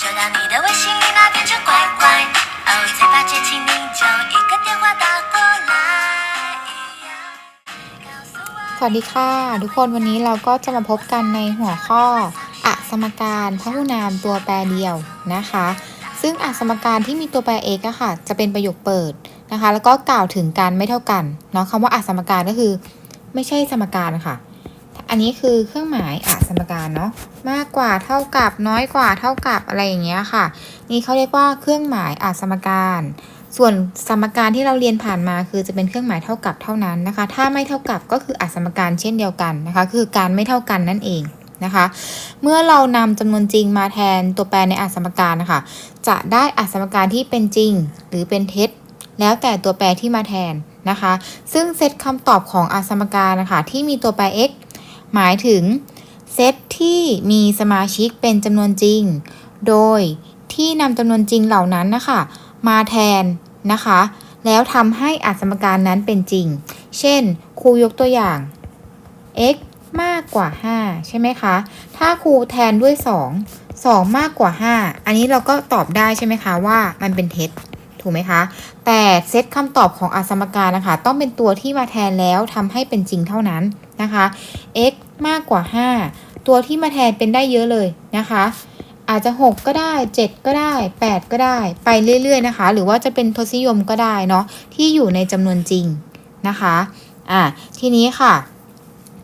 收到你的微信里那变成乖乖，哦，才发觉请你就一个电话打过来。告诉我 สวัสดีค่ะ ทุกคนวันนี้เราก็จะมาพบกันในหัวข้ออะสมการพหุนามตัวแปรเดียวนะคะ ซึ่งอะสมการที่มีตัวแปร x อะค่ะ จะเป็นประโยคเปิดนะคะ แล้วก็กล่าวถึงการไม่เท่ากันเนาะคำว่าอะสมการก็คือ ไม่ใช่สมการค่ะ อันนี้คือเครื่องหมายอะสมการเนาะมากกว่าเท่ากับน้อยกว่าเท่ากับอะไรอย่างเงี้ยค่ะ นี่เขาเรียกว่าเครื่องหมายอะสมการ ส่วนสมการที่เราเรียนผ่านมาคือจะเป็นเครื่องหมายเท่ากับเท่านั้นนะคะ ถ้าไม่เท่ากับก็คืออะสมการเช่นเดียวกันนะคะ คือการไม่เท่ากันนั่นเองนะคะ เมื่อเรานำจำนวนจริงมาแทนตัวแปรในอะสมการนะคะจะได้อะสมการที่เป็นจริงหรือเป็นเท็จแล้วแต่ตัวแปรที่มาแทนนะคะ ซึ่งเซตคำตอบของอสมการนะคะที่มีตัวแปร x หมายถึงเซตที่มีสมาชิกเป็นจำนวนจริง โดยที่นำจำนวนจริงเหล่านั้นนะคะ มาแทนนะคะ แล้วทำให้อะสมการนั้นเป็นจริง เช่น ครูยกตัวอย่าง x มากกว่า 5 ใช่ไหมคะ ถ้าครูแทนด้วย 2 2 มากกว่า 5 อันนี้เราก็ตอบได้ใช่ไหมคะว่ามันเป็นเท็จ ถูกไหมคะ แต่เซตคำตอบของอสมการนะคะ ต้องเป็นตัวที่มาแทนแล้วทำให้เป็นจริงเท่านั้นนะคะ x มากกว่า 5 ตัวที่มาแทนเป็นได้เยอะเลยนะคะ อาจจะ 6 ก็ได้ 7 ก็ได้ 8 ก็ได้ ไปเรื่อยๆนะคะ หรือว่าจะเป็นทศนิยมก็ได้เนาะที่อยู่ในจำนวนจริงนะคะอะทีนี้ค่ะ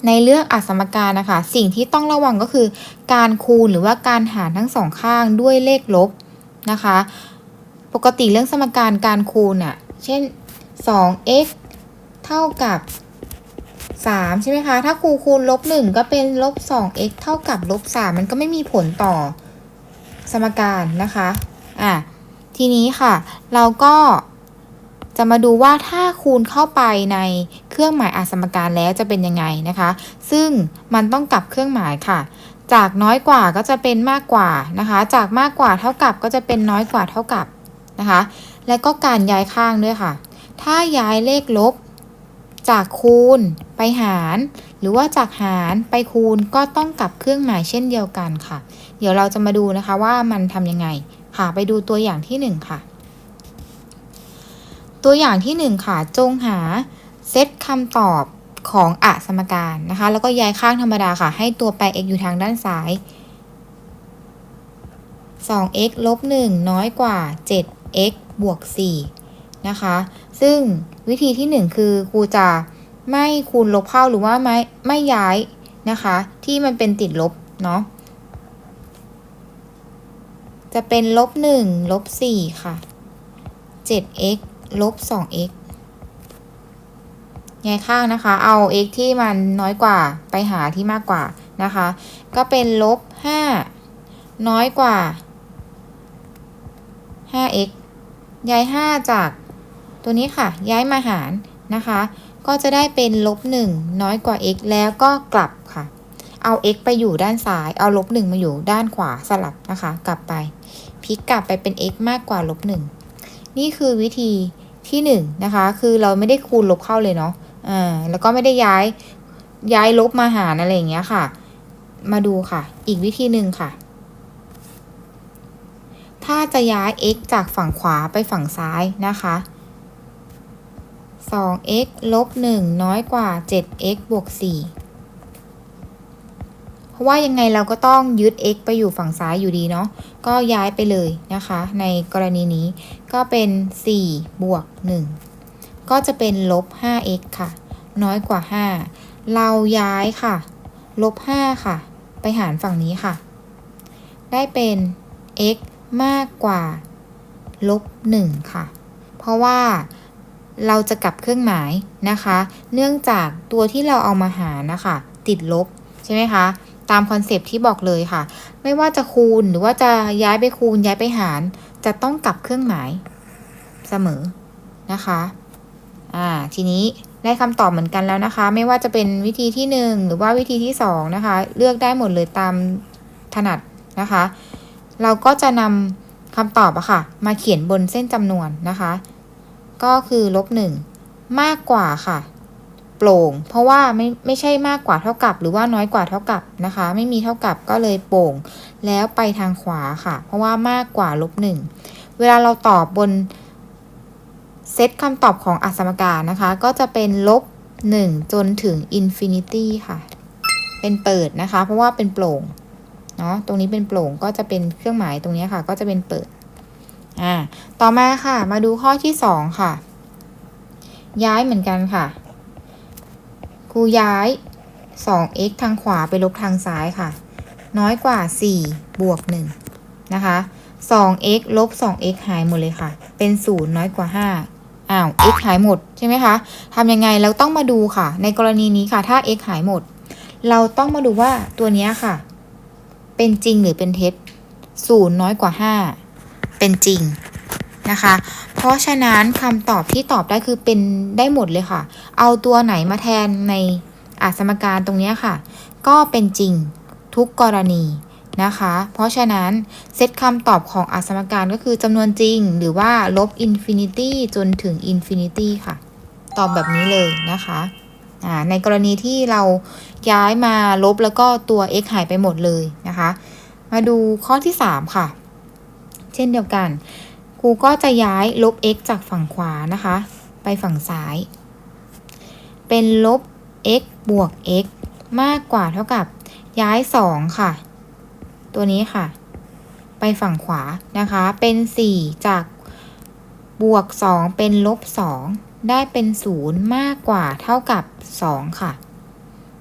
ในเรื่องอสมการนะคะ สิ่งที่ต้องระวังก็คือ การคูณหรือว่าการหารทั้งสองข้างด้วยเลขลบนะคะ ปกติเรื่องสมการการคูณอะเช่น 2x เท่ากับ 3 ใช่ไหมคะ ถ้าครูคูณลบ1ก็เป็นลบ 2x เท่ากับลบ 3 มันก็ไม่มีผลต่อสมการนะคะ อะ ทีนี้ค่ะ เราก็จะมาดูว่าถ้าคูณเข้าไปในเครื่องหมายอาสมการแล้วจะเป็นยังไงนะคะ ซึ่งมันต้องกลับเครื่องหมายค่ะ จากน้อยกว่าก็จะเป็นมากกว่านะคะ จากมากกว่าเท่ากับก็จะเป็นน้อยกว่าเท่ากับ นะคะ และก็การย้ายข้างด้วยค่ะ ถ้าย้ายเลขลบ จากคูณไปหาร หรือว่าจากหารไปคูณก็ต้องกลับเครื่องหมายเช่นเดียวกันค่ะ เดี๋ยวเราจะมาดูนะคะว่ามันทำยังไงค่ะ ไปดูตัวอย่างที่หนึ่งค่ะ ตัวอย่างที่หนึ่งค่ะ จงหาเซตคำตอบของอะสมการนะคะ แล้วก็ย้ายข้างธรรมดาค่ะ ให้ตัวแปร x อยู่ทางด้านซ้าย 2x ลบ1น้อยกว่า 7 x บวก4นะคะ ซึ่งวิธีที่ 1 คือครูจะไม่คูณลบเข้าหรือว่าไม่ไม่ย้ายนะคะ ที่มันเป็นติดลบเนาะจะเป็นลบ1ลบ4ค่ะ 7x ลบ 2x ย้ายข้างนะคะ เอา x ที่มันน้อยกว่าไปหาที่มากกว่านะคะ ก็เป็นลบ 5 น้อยกว่า 5x ย้าย 5 จากตัวนี้ค่ะ ย้ายมาหารนะคะ ก็จะได้เป็นลบ1น้อยกว่า x แล้วก็กลับค่ะ เอา x ไปอยู่ด้านซ้าย เอาลบ1มาอยู่ด้านขวาสลับนะคะ กลับไปพลิกกลับไปเป็น x มากกว่าลบ1นี่คือวิธีที่1นะคะ คือเราไม่ได้คูณลบเข้าเลยเนาะอ่าแล้วก็ไม่ได้ย้ายย้ายลบมาหารอะไรอย่างเงี้ยค่ะ มาดูค่ะ อีกวิธีหนึ่งค่ะ ถ้าจะย้าย x จากฝั่งขวาไปฝั่งซ้ายนะคะ 2x ลบ 1 น้อยกว่า 7x บวก 4 เพราะว่ายังไงเราก็ต้องยึด x ไปอยู่ฝั่งซ้ายอยู่ดีเนาะ ก็ย้ายไปเลยนะคะ ในกรณีนี้ก็เป็น 4 บวก 1 ก็จะเป็นลบ 5x ค่ะ น้อยกว่า 5 เราย้ายค่ะ ลบ 5 ค่ะ ไปหารฝั่งนี้ค่ะ ได้เป็น x มากกว่าลบ1ค่ะ เพราะว่าเราจะกลับเครื่องหมายนะคะ เนื่องจากตัวที่เราเอามาหารนะคะ ติดลบใช่ไหมคะ ตามคอนเซปต์ที่บอกเลยค่ะ ไม่ว่าจะคูณหรือว่าจะย้ายไปคูณย้ายไปหาร จะต้องกลับเครื่องหมายเสมอนะคะอ่าทีนี้ได้คำตอบเหมือนกันแล้วนะคะ ไม่ว่าจะเป็นวิธีที่ 1 หรือว่าวิธีที่2นะคะ เลือกได้หมดเลยตามถนัดนะคะ เราก็จะนำคำตอบอะค่ะ มาเขียนบนเส้นจำนวนนะคะ ก็คือลบ1มากกว่าค่ะ โปร่ง เพราะว่าไม่ไม่ใช่มากกว่าเท่ากับ หรือว่าน้อยกว่าเท่ากับนะคะ ไม่มีเท่ากับก็เลยโปร่ง แล้วไปทางขวาค่ะ เพราะว่ามากกว่าลบหนึ่งเวลาเราตอบบนเซตคำตอบของอัสมการนะคะ ก็จะเป็นลบหนึ่งจนถึงอินฟินิตี้ค่ะ เป็นเปิดนะคะ เพราะว่าเป็นโปร่ง เนาะตรงนี้เป็นโปร่งก็จะเป็นเครื่องหมายตรงนี้ค่ะ ก็จะเป็นเปิดอ่าต่อมาค่ะ มาดูข้อที่สองค่ะ ย้ายเหมือนกันค่ะครูย้าย 2x ทางขวาไปลบทางซ้ายค่ะ น้อยกว่า 4 บวก 1 นะคะ 2x ลบ 2x หายหมดเลยค่ะ เป็น 0 น้อยกว่า 5 อ้าว x หายหมดใช่ไหมคะทำยังไงเราต้องมาดูค่ะ ในกรณีนี้ค่ะ ถ้า x หายหมด เราต้องมาดูว่าตัวนี้ค่ะ เป็นจริงหรือเป็นเท็จ0น้อยกว่า 5 เป็นจริงนะคะ เพราะฉะนั้นคำตอบที่ตอบได้คือเป็นได้หมดเลยค่ะ เอาตัวไหนมาแทนในอาสมการตรงนี้ค่ะ ก็เป็นจริงทุกกรณีนะคะ เพราะฉะนั้นเซตคำตอบของอาสมการก็คือจำนวนจริง หรือว่าลบอินฟินิตี้จนถึงอินฟินิตี้ค่ะ ตอบแบบนี้เลยนะคะ ในกรณีที่เราย้ายมาลบแล้วก็ตัว x หายไปหมดเลยนะคะ มาดูข้อที่ 3 ค่ะ เช่นเดียวกันครูก็จะย้ายลบ x จากฝั่งขวานะคะ ไปฝั่งซ้าย เป็นลบ x บวก x มากกว่าเท่ากับย้าย 2 ค่ะ ตัวนี้ค่ะ ไปฝั่งขวานะคะ เป็น 4 จากบวก 2 เป็นลบ 2 ได้เป็น 0 มากกว่าเท่ากับ 2 ค่ะ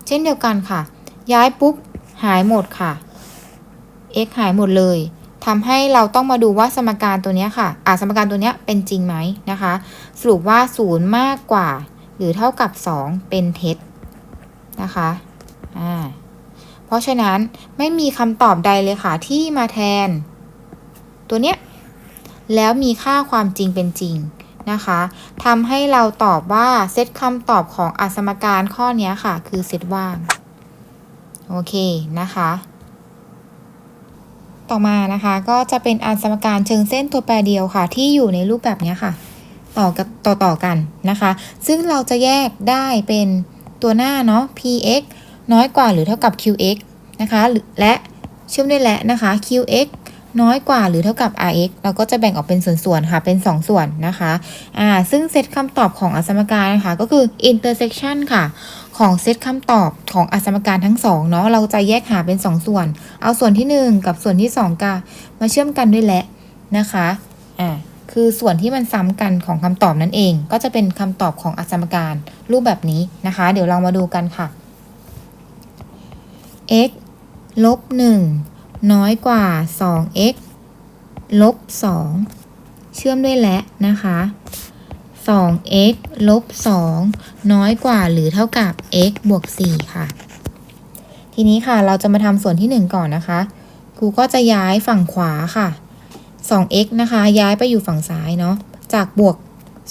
เช่นเดียวกันค่ะ ย้ายปุ๊บ หายหมดค่ะ x หายหมดเลยทำให้เราต้องมาดูว่าสมการตัวนี้ค่ะอ่าสมการตัวนี้เป็นจริงไหมนะคะ สรุปว่า 0 มากกว่า หรือเท่ากับ 2 เป็นเท็จนะคะอ่าเพราะฉะนั้นไม่มีคำตอบใดเลยค่ะที่มาแทน ตัวเนี้ยแล้วมีค่าความจริงเป็นจริง นะคะทำให้เราตอบว่าเซตคำตอบของอสมการข้อนี้ค่ะ คือเซตว่าง โอเคนะคะ ต่อมานะคะก็จะเป็นอสมการเชิงเส้นตัวแปรเดียวค่ะ ที่อยู่ในรูปแบบนี้ค่ะ ต่อกับต่อต่อกันนะคะ ซึ่งเราจะแยกได้เป็นตัวหน้าเนาะ px น้อยกว่าหรือเท่ากับ qx นะคะและเชื่อมด้วยและนะคะ qx น้อยกว่าหรือเท่ากับ rx เราก็จะแบ่งออกเป็นส่วนๆค่ะเป็น 2 ส่วนนะคะอ่าซึ่งเซตคำตอบของอสมการนะคะก็คือ intersection ค่ะของเซตคำตอบของอสมการทั้งสองเนาะเราจะแยกหาเป็น 2 ส่วน เอาส่วนที่ 1 กับส่วนที่ 2กันมาเชื่อมกันด้วยและนะคะอ่าคือส่วนที่มันซ้ำกันของคำตอบนั่นเอง ก็จะเป็นคำตอบของอสมการรูปแบบนี้นะคะ เดี๋ยวเรามาดูกันค่ะ x ลบ1 น้อยกว่า 2x ลบ 2 เชื่อมด้วยและนะคะ 2x ลบ 2 น้อยกว่าหรือเท่ากับ x บวก 4 ค่ะ ทีนี้ค่ะเราจะมาทำส่วนที่ 1 ก่อนนะคะ ครูก็จะย้ายฝั่งขวาค่ะ 2x นะคะ ย้ายไปอยู่ฝั่งซ้ายเนาะ จากบวก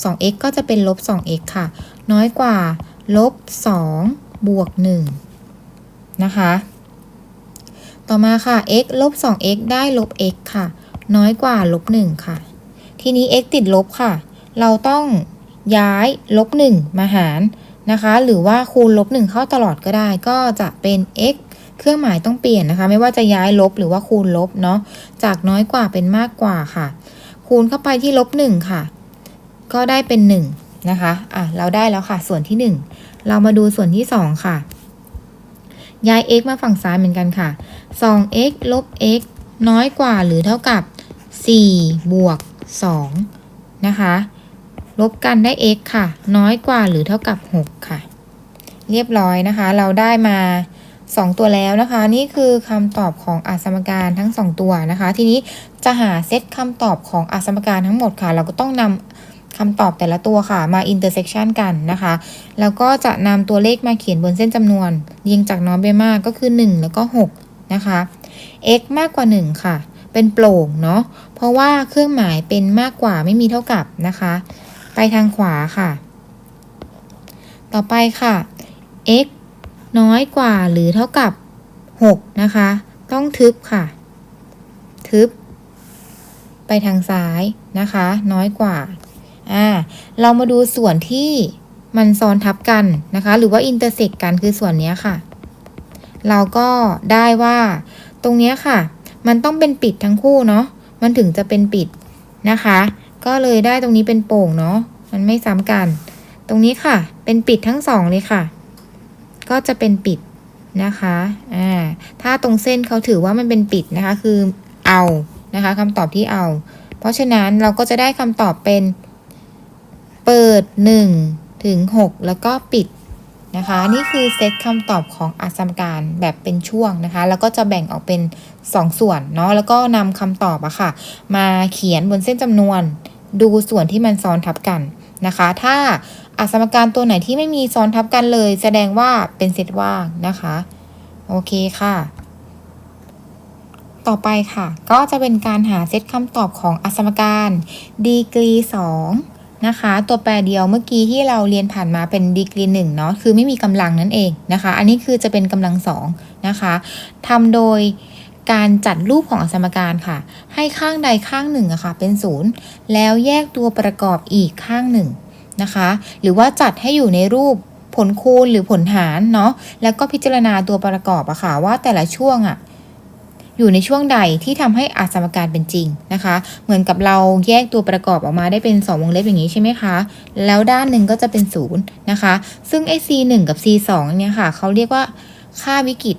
2x ก็จะเป็นลบ 2x ค่ะ น้อยกว่าลบ 2 บวก 1 นะคะ ต่อมาค่ะ x ลบ 2x ได้ลบ x ค่ะ น้อยกว่าลบ 1 ค่ะ ทีนี้ x ติดลบค่ะ เราต้องย้ายลบ 1 มาหารนะคะ หรือว่าคูณลบ 1 เข้าตลอดก็ได้ ก็จะเป็น x เครื่องหมายต้องเปลี่ยนนะคะ ไม่ว่าจะย้ายลบหรือว่าคูณลบเนาะ จากน้อยกว่าเป็นมากกว่าค่ะ คูณเข้าไปที่ลบ 1 ค่ะ ก็ได้เป็น 1 นะคะ อะ เราได้แล้วค่ะ ส่วนที่ 1 เรามาดูส่วนที่ 2 ค่ะย้าย x มาฝั่งซ้ายเหมือนกันค่ะ 2x ลบ x น้อยกว่าหรือเท่ากับ 4 บวก 2 นะคะ ลบกันได้ x ค่ะ น้อยกว่าหรือเท่ากับ 6 ค่ะ เรียบร้อยนะคะ เราได้มา 2 ตัวแล้วนะคะ นี่คือคำตอบของอสมการทั้ง 2 ตัวนะคะ ทีนี้จะหาเซตคำตอบของอสมการทั้งหมดค่ะ เราก็ต้องนำคำตอบแต่ละตัวค่ะมา intersection กันนะคะ แล้วก็จะนำตัวเลขมาเขียนบนเส้นจำนวนเรียงจากน้อยไปมากก็คือ 1 แล้วก็ 6 นะคะ x มากกว่า 1 ค่ะ เป็นโปร่งเนาะ เพราะว่าเครื่องหมายเป็นมากกว่าไม่มีเท่ากับนะคะ ไปทางขวาค่ะ ต่อไปค่ะ x น้อยกว่าหรือเท่ากับ 6 นะคะ ต้องทึบค่ะ ทึบ ไปทางซ้ายนะคะ น้อยกว่า อ่า เรามาดูส่วนที่มันซ้อนทับกันนะคะ หรือว่าอินเตอร์เซกกันคือส่วนนี้ค่ะ เราก็ได้ว่า ตรงนี้ค่ะ มันต้องเป็นปิดทั้งคู่เนาะมันถึงจะเป็นปิดนะคะ ก็เลยได้ตรงนี้เป็นโป่งเนาะมันไม่ซ้ำกัน ตรงนี้ค่ะ เป็นปิดทั้งสองเลยค่ะ ก็จะเป็นปิดนะคะอ่าถ้าตรงเส้นเขาถือว่ามันเป็นปิดนะคะ คือเอานะคะคำตอบที่เอา เพราะฉะนั้นเราก็จะได้คำตอบเป็น เปิด 1 ถึง 6 แล้วก็ปิด นะคะ นี่คือเซตคำตอบของอสมการแบบเป็นช่วงนะคะ แล้วก็จะแบ่งออกเป็น 2 ส่วนเนาะแล้วก็นำคำตอบอะค่ะ มาเขียนบนเส้นจำนวน ดูส่วนที่มันซ้อนทับกันนะคะ ถ้าอสมการตัวไหนที่ไม่มีซ้อนทับกันเลย แสดงว่าเป็นเซตว่างนะคะ โอเคค่ะ ต่อไปค่ะ ก็จะเป็นการหาเซตคำตอบของอสมการดีกรี 2 นะคะ ตัวแปรเดียวเมื่อกี้ที่เราเรียนผ่านมาเป็นดีกรี1เนาะคือไม่มีกำลังนั่นเองนะคะ อันนี้คือจะเป็นกำลัง2นะคะทำโดยการจัดรูปของอสมการค่ะ ให้ข้างใดข้างหนึ่งอะค่ะ เป็นศูนย์แล้วแยกตัวประกอบอีกข้างหนึ่งนะคะ หรือว่าจัดให้อยู่ในรูปผลคูณหรือผลหารเนาะแล้วก็พิจารณาตัวประกอบอะค่ะว่าแต่ละช่วงอะ อยู่ในช่วงใดที่ทำให้อาสมการเป็นจริงนะคะ เหมือนกับเราแยกตัวประกอบออกมาได้เป็น 2 วงเล็บอย่างนี้ใช่ไหมคะ แล้วด้านหนึ่งก็จะเป็น0นะคะ ซึ่งไอ้ c 1กับ c 2เนี่ยค่ะเขาเรียกว่าค่าวิกฤต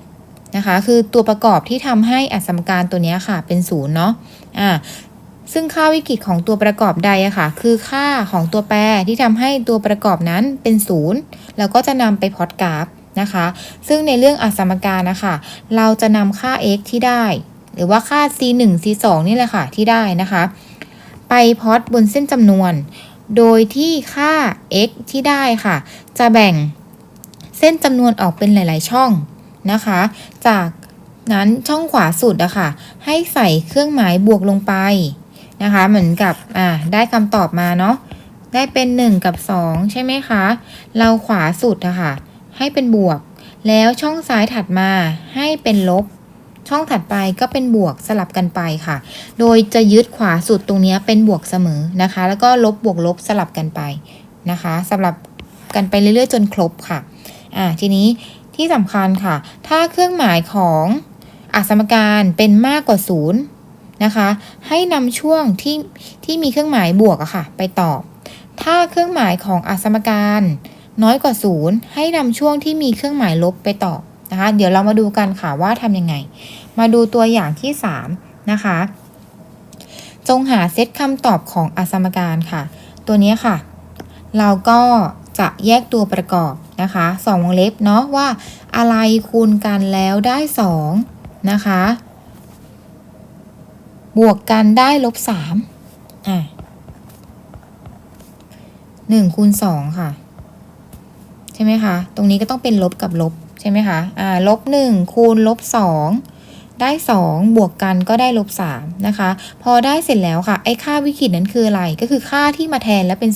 นะคะ คือตัวประกอบที่ทำให้อาสมการตัวนี้ค่ะเป็น0เนาะอ่าซึ่งค่าวิกฤตของตัวประกอบใดอะค่ะ คือค่าของตัวแปรที่ทำให้ตัวประกอบนั้นเป็น0แล้วก็จะนำไปพอตกราฟ นะคะ ซึ่งในเรื่องอสมการนะคะ เราจะนำค่า x ที่ได้ หรือว่าค่า c 1 c 2นี่แหละค่ะที่ได้นะคะ ไปพอตบนเส้นจำนวน โดยที่ค่า x ที่ได้ค่ะ จะแบ่งเส้นจำนวนออกเป็นหลาย ๆ ช่องนะคะ จากนั้นช่องขวาสุดอะค่ะ ให้ใส่เครื่องหมายบวกลงไปนะคะ เหมือนกับอ่าได้คำตอบมาเนาะได้เป็น 1 กับ 2 ใช่ไหมคะ เราขวาสุดอะค่ะ ให้เป็นบวก แล้วช่องซ้ายถัดมาให้เป็นลบ ช่องถัดไปก็เป็นบวกสลับกันไปค่ะ โดยจะยึดขวาสุดตรงนี้เป็นบวกเสมอนะคะ แล้วก็ลบบวกลบสลับกันไปนะคะสลับกันไปเรื่อยๆ จนครบค่ะอ่าทีนี้ที่สำคัญค่ะ ถ้าเครื่องหมายของอสมการเป็นมากกว่าศูนย์นะคะ ให้นำช่วงที่ที่มีเครื่องหมายบวกอะค่ะ ไปตอบ ถ้าเครื่องหมายของอสมการ น้อยกว่าศูนย์ให้นำช่วงที่มีเครื่องหมายลบไปต่อนะคะ เดี๋ยวเรามาดูกันค่ะว่าทำยังไง มาดูตัวอย่างที่ 3 นะคะ จงหาเซตคำตอบของอสมการค่ะ ตัวนี้ค่ะ เราก็จะแยกตัวประกอบนะคะสองวงเล็บเนาะว่าอะไรคูณกันแล้วได้ 2 นะคะ บวกกันได้ลบ3อะ1คูณ2ค่ะ ช่ไหมคะ ตรงนี้ก็ต้องเป็นลบกับลบใช่ไหมคะอ่าลบ1คูณลบ2ได้ 2 บวกกันก็ได้ลบ3นะคะ พอได้เสร็จแล้วค่ะ ไอ้ค่าวิกฤตนั้นคืออะไร ก็คือค่าที่มาแทนแล้วเป็น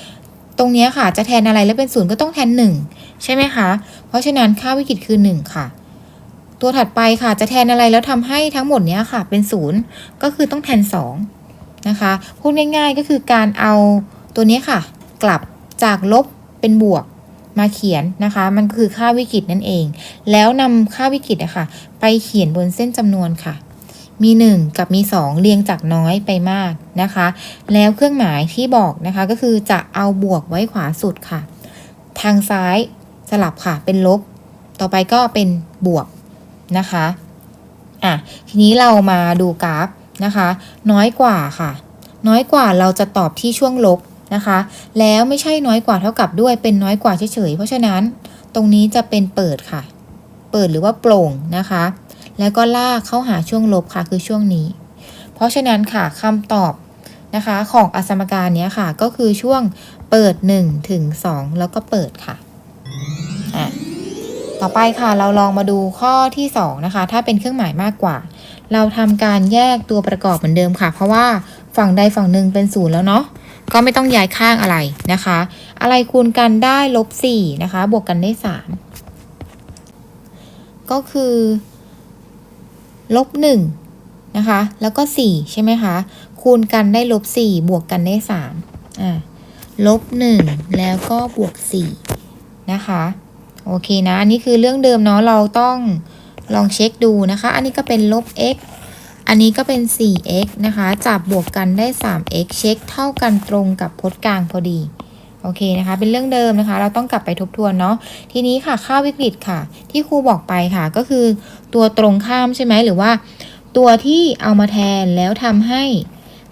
0 ตรงนี้ค่ะ จะแทนอะไรแล้วเป็น 0 ก็ต้องแทน 1 ใช่ไหมคะ เพราะฉะนั้นค่าวิกฤตคือ 1 ค่ะ ตัวถัดไปค่ะ จะแทนอะไรแล้วทำให้ทั้งหมดนี้ค่ะ เป็น 0 ก็คือต้องแทน 2 นะคะ พูดง่ายๆก็คือการเอาตัวนี้ค่ะ กลับจากลบเป็นบวก มาเขียนนะคะ มันคือค่าวิกฤตนั่นเอง แล้วนำค่าวิกฤตอะค่ะ ไปเขียนบนเส้นจำนวนค่ะ มี 1 กับมี 2 เรียงจากน้อยไปมากนะคะ แล้วเครื่องหมายที่บอกนะคะก็คือจะเอาบวกไว้ขวาสุดค่ะ ทางซ้ายสลับค่ะเป็นลบ ต่อไปก็เป็นบวกนะคะอะทีนี้เรามาดูกราฟนะคะ น้อยกว่าค่ะ น้อยกว่าเราจะตอบที่ช่วงลบ นะคะ แล้วไม่ใช่น้อยกว่าเท่ากับด้วยเป็นน้อยกว่าเฉยๆ เพราะฉะนั้นตรงนี้จะเป็นเปิดค่ะ เปิดหรือว่าโปร่งนะคะ แล้วก็ลากเข้าหาช่วงลบค่ะคือช่วงนี้ เพราะฉะนั้นค่ะคำตอบนะคะของอสมการนี้ค่ะก็คือช่วงเปิด1ถึง2แล้วก็เปิดค่ะอะ ต่อไปค่ะเราลองมาดูข้อที่2นะคะถ้าเป็นเครื่องหมายมากกว่า เราทำการแยกตัวประกอบเหมือนเดิมค่ะ เพราะว่าฝั่งใดฝั่งหนึ่งเป็นศูนย์แล้วเนาะ ก็ไม่ต้องย้ายข้างอะไรนะคะ อะไรคูณกันได้ลบ4นะคะ บวกกันได้ 3 ก็คือลบ1นะคะ แล้วก็ 4 ใช่ไหมคะ คูณกันได้ลบ4บวกกันได้3อ่าลบ1แล้วก็บวก4นะคะ โอเคนะ อันนี้คือเรื่องเดิมเนาะ เราต้องลองเช็คดูนะคะ อันนี้ก็เป็นลบ x อันนี้ก็เป็น 4x นะคะ จับบวกกันได้ 3x เช็คเท่ากันตรงกับพจน์กลางพอดี โอเคนะคะ เป็นเรื่องเดิมนะคะ เราต้องกลับไปทบทวนเนาะ ทีนี้ค่ะ ค่าวิกฤตค่ะ ที่ครูบอกไปค่ะ ก็คือตัวตรงข้ามใช่ไหม หรือว่า ตัวที่เอามาแทนแล้วทำให้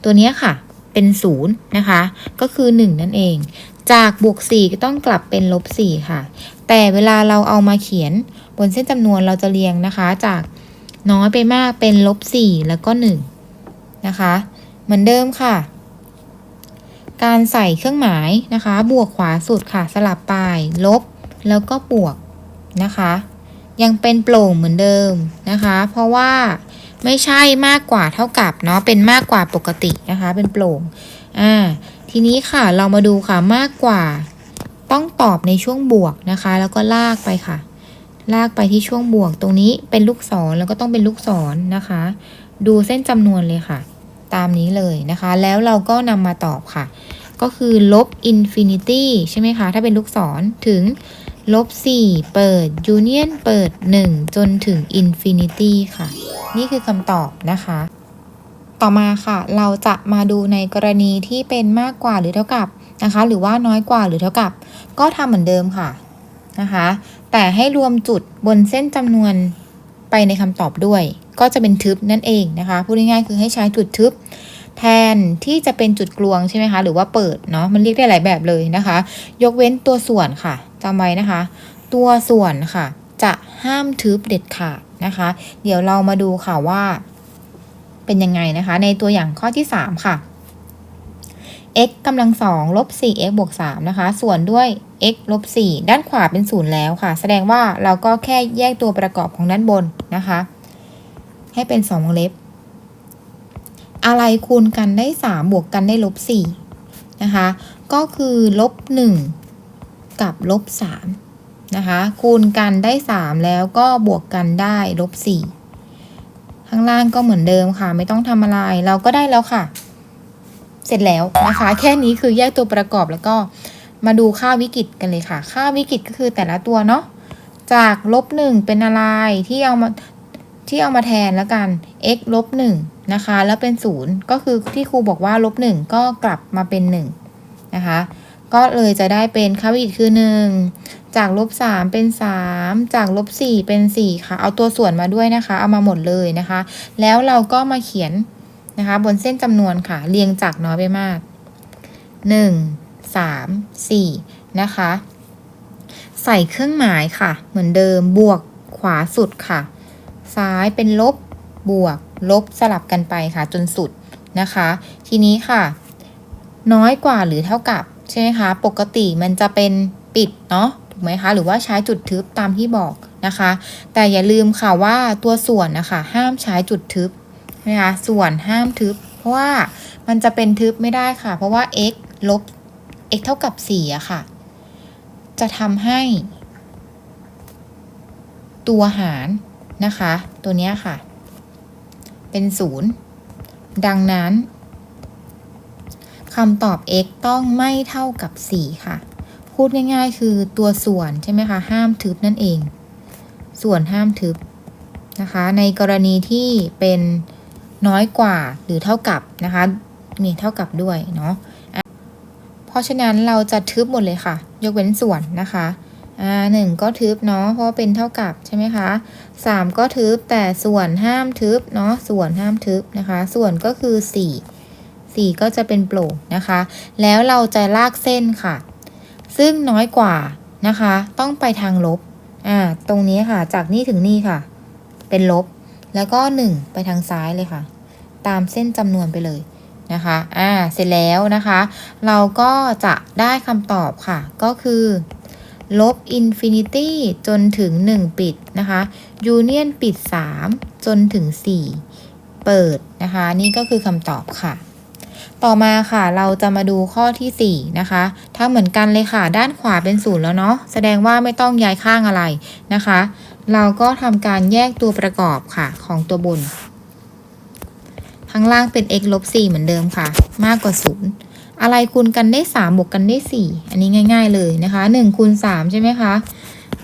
ตัวนี้ค่ะ เป็นศูนย์นะคะ ก็คือ 1 นั่นเอง จากบวก4ก็ต้องกลับเป็นลบ4ค่ะ แต่เวลาเราเอามาเขียนบนเส้นจำนวนเราจะเรียงนะคะ จาก น้อยไปมากเป็นลบ4แล้วก็1นะคะ เหมือนเดิมค่ะ การใส่เครื่องหมายนะคะ บวกขวาสุดค่ะ สลับไปลบแล้วก็บวกนะคะ ยังเป็นโปร่งเหมือนเดิมนะคะ เพราะว่าไม่ใช่มากกว่าเท่ากับเนาะเป็นมากกว่าปกตินะคะ เป็นโปร่งอ่าทีนี้ค่ะเรามาดูค่ะมากกว่าต้องตอบในช่วงบวกนะคะ แล้วก็ลากไปค่ะ ลากไปที่ช่วงบวกตรงนี้เป็นลูกศรแล้วก็ต้องเป็นลูกศรนะคะ ดูเส้นจำนวนเลยค่ะ ตามนี้เลยนะคะ แล้วเราก็นำมาตอบค่ะ ก็คือลบอินฟินิตี้ใช่ไหมคะ ถ้าเป็นลูกศรถึงลบ 4 เปิดยูเนียนเปิด 1 จนถึงอินฟินิตี้ค่ะ นี่คือคำตอบนะคะ ต่อมาค่ะ เราจะมาดูในกรณีที่เป็นมากกว่าหรือเท่ากับนะคะ หรือว่าน้อยกว่าหรือเท่ากับ ก็ทำเหมือนเดิมค่ะ นะคะ แต่ให้รวมจุดบนเส้นจำนวนไปในคำตอบด้วย ก็จะเป็นทึบนั่นเองนะคะ พูดง่ายๆคือให้ใช้จุดทึบ แทนที่จะเป็นจุดกลวงใช่ไหมคะ หรือว่าเปิดเนาะ มันเรียกได้หลายแบบเลยนะคะ ยกเว้นตัวส่วนค่ะจำไว้นะคะ ตัวส่วนค่ะ จะห้ามทึบเด็ดขาดนะคะ เดี๋ยวเรามาดูค่ะว่า เป็นยังไงนะคะ ในตัวอย่างข้อที่ 3 ค่ะ x กำลังสองลบ 4x บวก 3 นะคะ ส่วนด้วย x ลบ 4 ด้านขวาเป็นศูนย์แล้วค่ะ แสดงว่าเราก็แค่แยกตัวประกอบของด้านบนนะคะ ให้เป็น2วงเล็บ อะไรคูณกันได้ 3 บวกกันได้ลบ4นะคะ ก็คือลบ 1 กับลบ3นะคะ คูณกันได้ 3 แล้วก็บวกกันได้ลบ4ข้างล่างก็เหมือนเดิมค่ะ ไม่ต้องทำอะไร เราก็ได้แล้วค่ะ เสร็จแล้วนะคะ แค่นี้คือแยกตัวประกอบแล้วก็มาดูค่าวิกฤตกันเลยค่ะ ค่าวิกฤตก็คือแต่ละตัวเนาะจากลบหนึ่งเป็นอะไรที่เอามาที่เอามาแทนแล้วกัน x ลบหนึ่งนะคะ แล้วเป็นศูนย์ก็คือที่ครูบอกว่าลบหนึ่งก็กลับมาเป็นหนึ่งนะคะ ก็เลยจะได้เป็นค่าวิกฤตคือหนึ่งจากลบสามเป็นสามจากลบสี่เป็นสี่ค่ะ เอาตัวส่วนมาด้วยนะคะ เอามาหมดเลยนะคะ แล้วเราก็มาเขียน นะคะ บนเส้นจำนวนค่ะ เรียงจากน้อยไปมากหนึ่งสามสี่นะคะ ใส่เครื่องหมายค่ะ เหมือนเดิมบวกขวาสุดค่ะ ซ้ายเป็นลบบวก ลบสลับกันไปค่ะ จนสุดนะคะ ทีนี้ค่ะ น้อยกว่าหรือเท่ากับ ใช่ไหมคะ ปกติมันจะเป็นปิดเนาะถูกไหมคะ หรือว่าใช้จุดทึบตามที่บอกนะคะ แต่อย่าลืมค่ะว่าตัวส่วนนะคะ ห้ามใช้จุดทึบ นะคะส่วนห้ามทึบ เพราะว่ามันจะเป็นทึบไม่ได้ค่ะ เพราะว่า x ลบ x เท่ากับ4อะค่ะ จะทำให้ ตัวหารนะคะ ตัวเนี้ยค่ะ เป็นศูนย์ดังนั้นคำตอบ x ต้องไม่เท่ากับ 4 ค่ะ พูดง่ายๆ คือตัวส่วนใช่ไหมคะ ห้ามทึบนั่นเอง ส่วนห้ามทึบนะคะ ในกรณีที่เป็น น้อยกว่าหรือเท่ากับนะคะนี่เท่ากับด้วยเนาะเพราะฉะนั้นเราจะทึบหมดเลยค่ะ ยกเว้นส่วนนะคะอ่าหนึ่งก็ทึบเนาะเพราะเป็นเท่ากับใช่ไหมคะสามก็ทึบแต่ส่วนห้ามทึบเนาะส่วนห้ามทึบนะคะ ส่วนก็คือสี่สี่ก็จะเป็นโปร่งนะคะ แล้วเราจะลากเส้นค่ะ ซึ่งน้อยกว่านะคะ ต้องไปทางลบอ่าตรงนี้ค่ะ จากนี่ถึงนี่ค่ะ เป็นลบ แล้วก็หนึ่งไปทางซ้ายเลยค่ะ ตามเส้นจำนวนไปเลยนะคะ อ่า เสร็จแล้วนะคะ เราก็จะได้คำตอบค่ะ ก็คือ ลบอินฟินิตี้จนถึง 1 ปิดนะคะยูเนียนปิด 3 จนถึง 4 เปิดนะคะ นี่ก็คือคำตอบค่ะ ต่อมาค่ะ เราจะมาดูข้อทีสี่4 นะคะ ถ้าเหมือนกันเลยค่ะ ด้านขวาเป็นศูนย์แล้วเนาะ แสดงว่าไม่ต้องย้ายข้างอะไรนะคะ เราก็ทำการแยกตัวประกอบค่ะของตัวบน ข้างล่างเป็น x ลบ4เหมือนเดิมค่ะ มากกว่า 0 อะไรคูณกันได้ 3 บวกกันได้ 4 อันนี้ง่าย ๆ เลยนะคะ1คูณ3ใช่ไหมคะ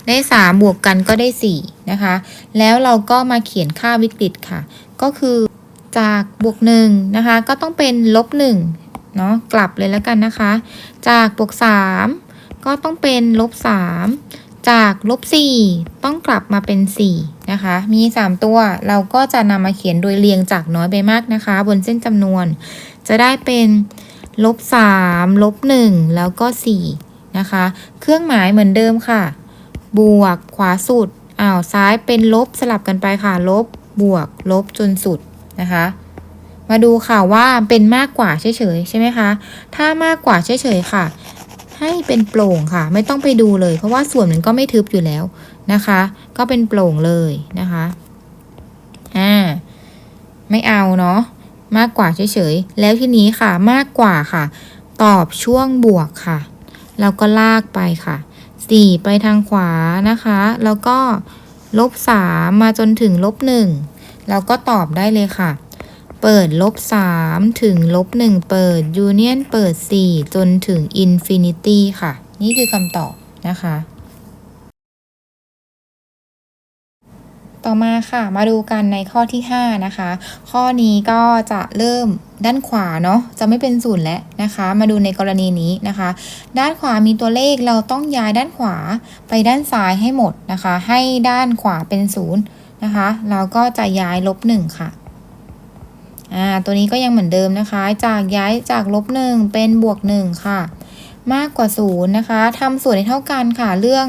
ได้ 3 บวกกันก็ได้ 4 นะคะ แล้วเราก็มาเขียนค่าวิกฤตค่ะ ก็คือจากบวก1นะคะ ก็ต้องเป็นลบ1เนาะกลับเลยแล้วกันนะคะ จากบวก 3 ก็ต้องเป็นลบ3 จากลบ4ต้องกลับมาเป็น 4 นะคะ มี 3 ตัวเราก็จะนำมาเขียนโดยเรียงจากน้อยไปมากนะคะ บนเส้นจำนวน จะได้เป็นลบ3ลบ1แล้วก็4นะคะ เครื่องหมายเหมือนเดิมค่ะ บวกขวาสุดอ้าวซ้ายเป็นลบสลับกันไปค่ะ ลบบวกลบจนสุดนะคะ มาดูค่ะว่าเป็นมากกว่าเฉยๆใช่ไหมคะ ถ้ามากกว่าเฉยๆค่ะ ให้เป็นโปร่งค่ะ ไม่ต้องไปดูเลย เพราะว่าส่วนมันก็ไม่ทึบอยู่แล้วนะคะ ก็เป็นโปร่งเลยนะคะอ่าไม่เอาเนาะมากกว่าเฉยๆ แล้วทีนี้ค่ะมากกว่าค่ะ ตอบช่วงบวกค่ะเราก็ลากไปค่ะสี่ไปทางขวานะคะ แล้วก็ลบสามมาจนถึงลบหนึ่งเราก็ตอบได้เลยค่ะ เปิดลบสามถึงลบหนึ่งเปิดยูเนียนเปิดสี่จนถึงอินฟินิตี้ค่ะ นี่คือคำตอบนะคะ ต่อมาค่ะ มาดูกันในข้อที่ 5 นะคะ ข้อนี้ก็จะเริ่มด้านขวาเนาะจะไม่เป็นศูนย์แล้วนะคะ มาดูในกรณีนี้นะคะ ด้านขวามีตัวเลขเราต้องย้ายด้านขวาไปด้านซ้ายให้หมดนะคะ ให้ด้านขวาเป็นศูนย์นะคะ เราก็จะย้ายลบหนึ่งค่ะ อ่าตัวนี้ก็ยังเหมือนเดิมนะคะ จากย้ายจากลบหนึ่งเป็นบวกหนึ่งค่ะ มากกว่าศูนย์นะคะทำส่วนให้เท่ากันค่ะเรื่อง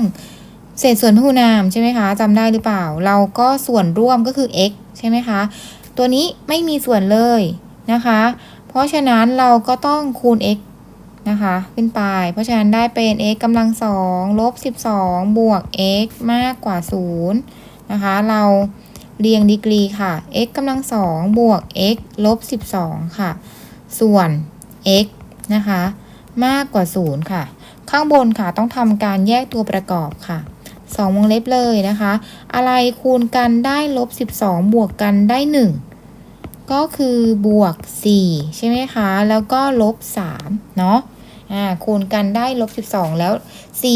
เศษส่วนพหุนามใช่ไหมคะจำได้หรือเปล่า เราก็ส่วนร่วมก็คือ x ใช่ไหมคะ ตัวนี้ไม่มีส่วนเลยนะคะ เพราะฉะนั้นเราก็ต้องคูณ x นะคะขึ้นไป เพราะฉะนั้นได้เป็น x กำลังสองลบ 12 บวก x มากกว่า 0 นะคะ เรา เรียงดีกรีค่ะ x กำลังสองบวก x ลบ12ค่ะ ส่วน x นะคะ มากกว่า0ค่ะ ข้างบนค่ะต้องทำการแยกตัวประกอบค่ะสองวงเล็บเลยนะคะ อะไรคูณกันได้ลบ12บวกกันได้1ก็คือบวก4ใช่ไหมคะ แล้วก็ลบ3เนาะอ่าคูณกันได้ลบ12แล้ว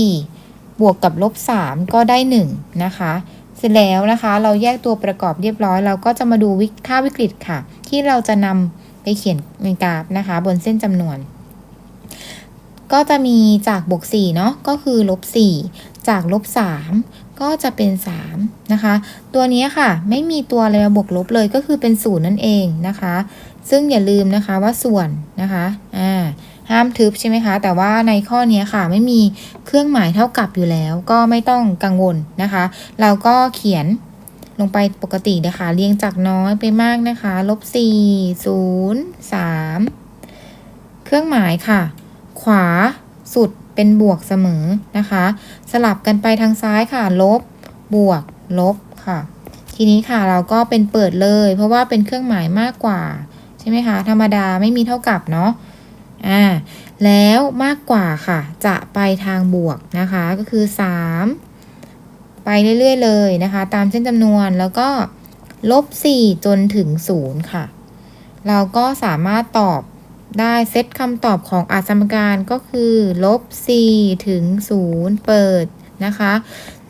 4บวกกับลบ3ก็ได้1นะคะ สร็จแล้วนะคะ เราแยกตัวประกอบเรียบร้อย เราก็จะมาดูวิค่าวิกฤตค่ะ ที่เราจะนำไปเขียนในกราฟนะคะ บนเส้นจำนวน ก็จะมีจากบวก4เนาะก็คือลบ4จากลบ3ก็จะเป็น3นะคะ ตัวนี้ค่ะ ไม่มีตัวอะไรมาบวกลบเลยก็คือเป็นศูนย์นั่นเองนะคะ ซึ่งอย่าลืมนะคะว่าส่วนนะคะอ่า ห้ามทึบใช่ไหมคะ แต่ว่าในข้อนี้ค่ะไม่มีเครื่องหมายเท่ากับอยู่แล้ว ก็ไม่ต้องกังวลนะคะ เราก็เขียนลงไปปกตินะคะ เรียงจากน้อยไปมากนะคะลบ4 0 3เครื่องหมายค่ะ ขวาสุดเป็นบวกเสมอนะคะ สลับกันไปทางซ้ายค่ะ ลบบวก ลบค่ะ ทีนี้ค่ะเราก็เป็นเปิดเลย เพราะว่าเป็นเครื่องหมายมากกว่า ใช่ไหมคะ ธรรมดาไม่มีเท่ากับเนาะ อ่าแล้วมากกว่าค่ะ จะไปทางบวกนะคะก็คือ 3 ไปเรื่อยๆเลยนะคะ ตามเส้นจำนวนแล้วก็ลบ 4 จนถึง 0 ค่ะ เราก็สามารถตอบได้เซตคำตอบของอาสมการก็คือลบ 4 ถึง 0 เปิดนะคะ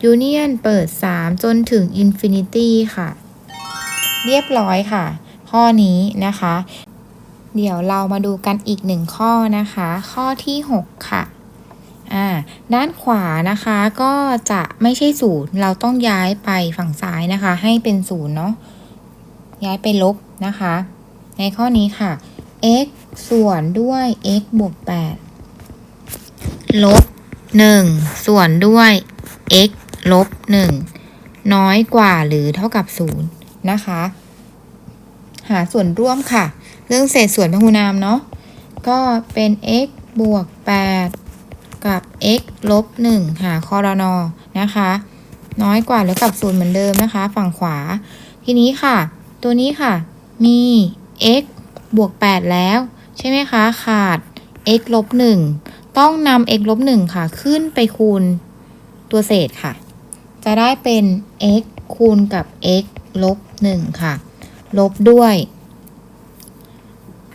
ยูเนียนเปิด 3 จนถึงอินฟินิตี้ค่ะ เรียบร้อยค่ะ ข้อนี้นะคะ เดี๋ยวเรามาดูกันอีกหนึ่งข้อนะคะ ข้อที่ 6 ค่ะด้านขวานะคะก็จะไม่ใช่ศูนย์เราต้องย้ายไปฝั่งซ้ายนะคะ ให้เป็นศูนย์เนาะย้ายไปลบนะคะ ในข้อนี้ค่ะ x ส่วนด้วย x บวก8ลบ 1 ส่วนด้วย x ลบ 1 น้อยกว่าหรือเท่ากับ 0 นะคะ หาส่วนร่วมค่ะ เรื่องเศษส่วนพหุนามเนาะก็เป็น x บวก 8 กับ x ลบ 1 หาคอรนอนะคะ น้อยกว่าหรือกับ0เหมือนเดิมนะคะ ฝั่งขวา ทีนี้ค่ะ ตัวนี้ค่ะ มี x บวก 8 แล้ว ใช่ไหมคะ ขาด x ลบ 1 ต้องนำ x ลบ 1 ค่ะ ขึ้นไปคูณตัวเศษค่ะ จะได้เป็น x คูณกับ x ลบ 1 ค่ะ ลบด้วย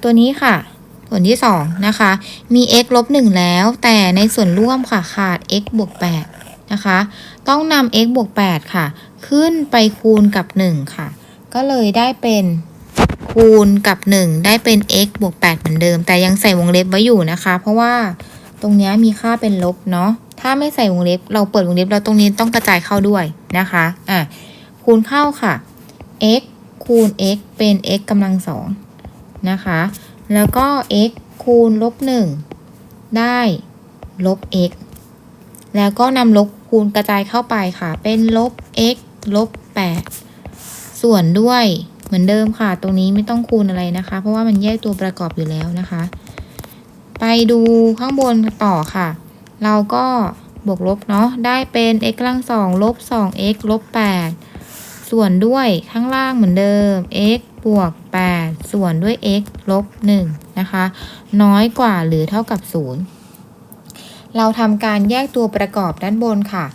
ตัวนี้ค่ะ ส่วนที่2นะคะ มี x ลบ1แล้ว แต่ในส่วนร่วมค่ะขาด x บวก8นะคะ ต้องนำ x บวก8ค่ะ ขึ้นไปคูณกับ 1 ค่ะ ก็เลยได้เป็นคูณกับ 1 ได้เป็น x บวก8เหมือนเดิม แต่ยังใส่วงเล็บไว้อยู่นะคะ เพราะว่าตรงเนี้ยมีค่าเป็นลบเนาะ ถ้าไม่ใส่วงเล็บ เราเปิดวงเล็บเราตรงนี้ต้องกระจายเข้าด้วยนะคะ อะ คูณเข้าค่ะ x คูณ x เป็น x กำลังสอง นะคะ แล้วก็ x คูณลบหนึ่งได้ลบ x แล้วก็นำลบคูณกระจายเข้าไปค่ะ เป็นลบ x ลบ 8 ส่วนด้วยเหมือนเดิมค่ะ ตรงนี้ไม่ต้องคูณอะไรนะคะ เพราะว่ามันแยกตัวประกอบอยู่แล้วนะคะ ไปดูข้างบนต่อค่ะ เราก็บวกลบเนาะ ได้เป็น x กำลังสองลบ 2x ลบ 8 ส่วนด้วยข้างล่างเหมือนเดิม x บวก 8 ส่วนด้วย x ลบ1นะคะ น้อยกว่าหรือเท่ากับ 0 เราทำการแยกตัวประกอบด้านบนค่ะ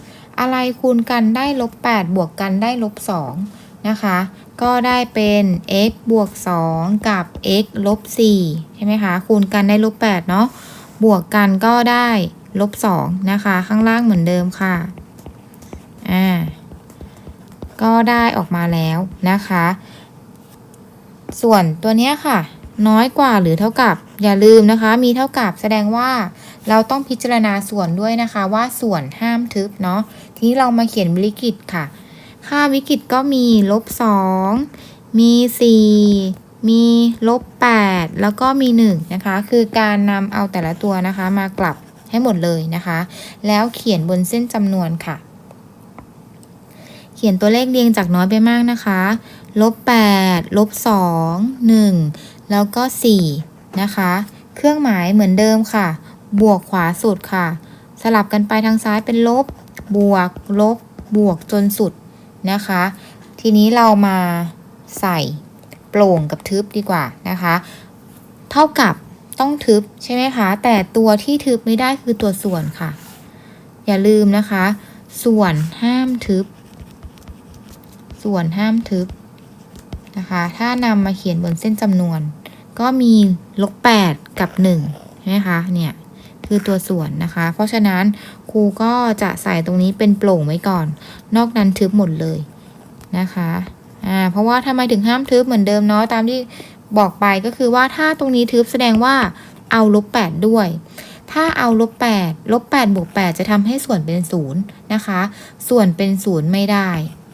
อะไรคูณกันได้ลบ 8 บวกกันได้ลบ 2 นะคะ ก็ได้เป็น x บวก 2 กับ x ลบ 4 ใช่ไหมคะ คูณกันได้ลบ 8 เนาะ บวกกันก็ได้ลบ 2 นะคะ ข้างล่างเหมือนเดิมค่ะ อ่า ก็ได้ออกมาแล้วนะคะ ส่วนตัวเนี้ยค่ะ น้อยกว่าหรือเท่ากับ อย่าลืมนะคะ มีเท่ากับแสดงว่าเราต้องพิจารณาส่วนด้วยนะคะว่าส่วนห้ามทึบเนาะทีนี้เรามาเขียนวิกฤตค่ะ ค่าวิกฤตก็มีลบสองมีสี่มีลบแปดแล้วก็มีหนึ่งนะคะ คือการนำเอาแต่ละตัวนะคะมากลับให้หมดเลยนะคะ แล้วเขียนบนเส้นจำนวนค่ะ เขียนตัวเลขเรียงจากน้อยไปมากนะคะ ลบ8ลบ2 1 แล้วก็ 4 นะคะ เครื่องหมายเหมือนเดิมค่ะ บวกขวาสุดค่ะ สลับกันไปทางซ้ายเป็นลบ บวก ลบ บวกจนสุดนะคะ ทีนี้เรามาใส่โปร่งกับทึบดีกว่านะคะ เท่ากับต้องทึบใช่ไหมคะ แต่ตัวที่ทึบไม่ได้คือตัวส่วนค่ะ อย่าลืมนะคะ ส่วนห้ามทึบ ส่วนห้ามทึบ นะคะ ถ้านำมาเขียนบนเส้นจำนวน ก็มีลบ 8 กับ1ใช่ไหมคะ เนี่ย คือตัวส่วนนะคะ เพราะฉะนั้นครูก็จะใส่ตรงนี้เป็นโปร่งไว้ก่อน นอกนั้นทึบหมดเลยนะคะ อ่า เพราะว่าทำไมถึงห้ามทึบเหมือนเดิมเนาะ ตามที่บอกไปก็คือว่าถ้าตรงนี้ทึบแสดงว่าเอาลบ8ด้วย ถ้าเอาลบ8ลบ8บวก8จะทำให้ส่วนเป็น0นะคะ ส่วนเป็น0ไม่ได้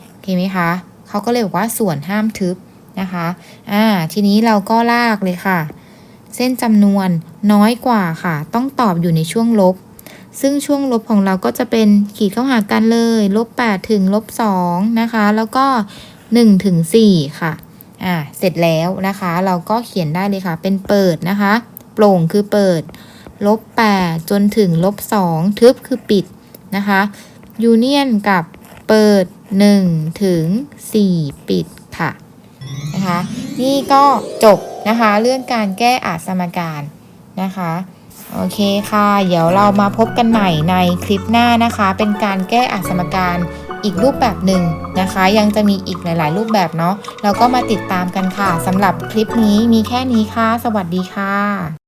โอเคไหมคะ เขาก็เลยบอกว่าส่วนห้ามทึบ นะคะอ่าทีนี้เราก็ลากเลยค่ะ เส้นจำนวนน้อยกว่าค่ะ ต้องตอบอยู่ในช่วงลบ ซึ่งช่วงลบของเราก็จะเป็นขีดเข้าหากันเลยลบ8ถึงลบ2นะคะ แล้วก็1ถึง4ค่ะอ่าเสร็จแล้วนะคะ เราก็เขียนได้เลยค่ะ เป็นเปิดนะคะ โปร่งคือเปิดลบ8จนถึงลบ2ทึบคือปิดนะคะยูเนียนกับเปิด 1 ถึง 4 ปิดค่ะ นะคะนี่ก็จบนะคะเรื่องการแก้อาสมการนะคะโอเคค่ะ เดี๋ยวเรามาพบกันใหม่ในคลิปหน้านะคะ เป็นการแก้อาสมการอีกรูปแบบหนึ่งนะคะ ยังจะมีอีกหลาย ๆ รูปแบบเนาะเราก็มาติดตามกันค่ะสำหรับคลิปนี้มีแค่นี้ค่ะ สวัสดีค่ะ